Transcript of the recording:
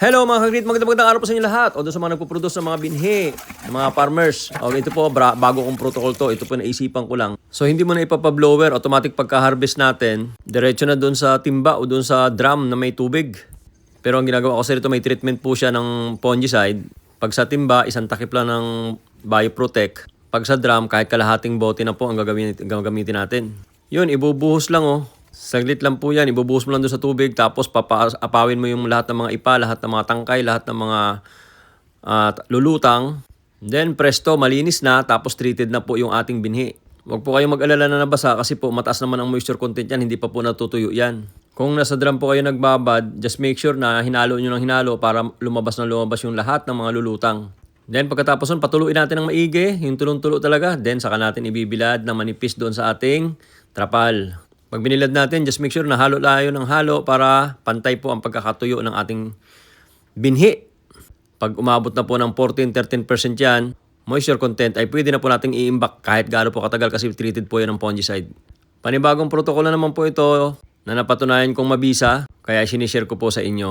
Hello mga kagrit, magandang magandang araw po sa inyo lahat. O doon sa mga nagpo-produce ng mga binhi, ng mga farmers. Okay, ito po, bra- bago kong protocol to. Ito po naisipan ko lang. So hindi mo na ipapablower, automatic pagka-harvest natin, diretso na doon sa timba o doon sa drum na may tubig. Pero ang ginagawa ko sa rito, may treatment po siya ng fungicide. Pag sa timba, isang takip lang ng Bioprotect. Pag sa drum, kahit kalahating bote na po ang gagamitin, gagamitin natin. Yun, ibubuhos lang oh. Saglit lang po yan, ibubuhos mo lang doon sa tubig, tapos papaapawin mo yung lahat ng mga ipa, lahat ng mga tangkay, lahat ng mga ah, lulutang. Then presto, malinis na, tapos treated na po yung ating binhi. Huwag po kayong mag-alala na nabasa kasi po mataas naman ang moisture content yan, hindi pa po natutuyo yan. Kung nasa drum po kayo nagbabad, just make sure na hinalo nyo ng hinalo para lumabas na lumabas yung lahat ng mga lulutang. Then pagkatapos nun, patuluin natin ng maigi, yung tulong-tulo talaga. Then saka natin ibibilad na manipis doon sa ating trapal. Pag binilad natin, just make sure na halo layo ng halo para pantay po ang pagkakatuyo ng ating binhi. Pag umabot na po ng 14-13% yan, moisture content ay pwede na po nating i-imbak kahit gaano po katagal kasi treated po yan ng fungicide. Panibagong protocol na naman po ito na napatunayan kong mabisa, kaya sinishare ko po sa inyo.